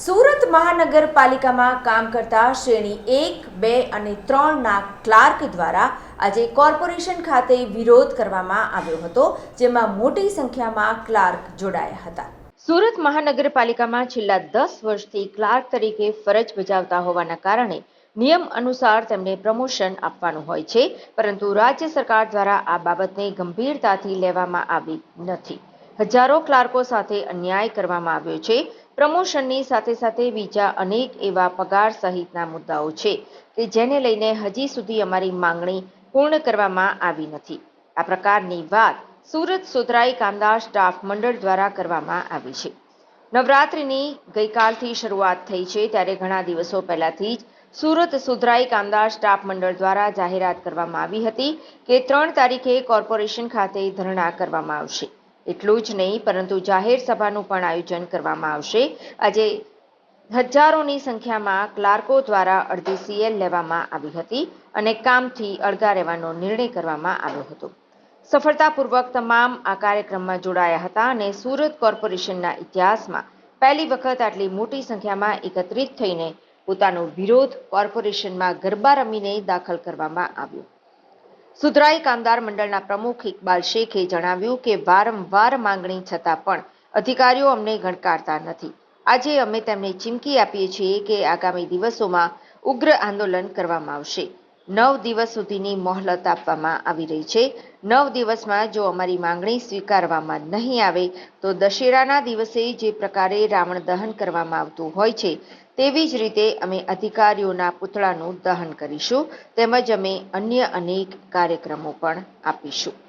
સુરત મહાનગરપાલિકામાં કામ કરતા શ્રેણી એક, બે અને ત્રણના ક્લાર્ક દ્વારા આજે કોર્પોરેશન ખાતે વિરોધ કરવામાં આવ્યો હતો, જેમાં મોટી સંખ્યામાં ક્લાર્ક જોડાયા હતા. સુરત મહાનગરપાલિકામાં છેલ્લા દસ વર્ષથી ક્લાર્ક તરીકે ફરજ બજાવતા હોવાના કારણે નિયમ અનુસાર તેમને પ્રમોશન આપવાનું હોય છે, પરંતુ રાજ્ય સરકાર દ્વારા આ બાબતને ગંભીરતાથી લેવામાં આવી નથી. હજારો ક્લાર્કો સાથે અન્યાય કરવામાં આવ્યો છે પ્રમોશનની સાથે સાથે બીજા અનેક એવા પગાર સહિતના મુદ્દાઓ છે કે જેને લઈને હજી સુધી અમારી માંગણી પૂર્ણ કરવામાં આવી નથી. આ પ્રકારની વાત સુરત સુધરાઈ કામદાર સ્ટાફ મંડળ દ્વારા કરવામાં આવી છે. નવરાત્રિની ગઈકાલથી શરૂઆત થઈ છે ત્યારે ઘણા દિવસો પહેલાથી જ સુરત સુધરાઈ કામદાર સ્ટાફ મંડળ દ્વારા જાહેરાત કરવામાં આવી હતી કે ત્રણ તારીખે કોર્પોરેશન ખાતે ધરણા કરવામાં આવશે. એટલું જ નહીં, પરંતુ જાહેર સભાનું પણ આયોજન કરવામાં આવશે. આજે હજારોની સંખ્યામાં ક્લાર્કો દ્વારા અડધી સીએલ લેવામાં આવી હતી અને કામથી અળગા રહેવાનો નિર્ણય કરવામાં આવ્યો હતો. સફળતાપૂર્વક તમામ આ કાર્યક્રમમાં જોડાયા હતા અને સુરત કોર્પોરેશનના ઇતિહાસમાં પહેલી વખત આટલી મોટી સંખ્યામાં એકત્રિત થઈને પોતાનો વિરોધ કોર્પોરેશનમાં ગરબા રમીને દાખલ કરવામાં આવ્યો. સુધરાઈ કામદાર મંડળના પ્રમુખ ઇકબાલ શેખે જણાવ્યું કે વારંવાર માંગણી છતાં પણ અધિકારીઓ અમને ગણકારતા નથી. આજે અમે તેમને ચીમકી આપીએ છીએ કે આગામી દિવસોમાં ઉગ્ર આંદોલન કરવામાં આવશે. નવ દિવસ સુધીની મોહલત આપવામાં આવી રહી છે. નવ દિવસમાં જો અમારી માંગણી સ્વીકારવામાં નહીં આવે, તો દશેરાના દિવસે જે પ્રકારે રાવણ દહન કરવામાં આવતું હોય છે, તેવી જ રીતે અમે અધિકારીઓના પૂતળાનું દહન કરીશું, તેમજ અમે અન્ય અનેક કાર્યક્રમો પણ આપીશું.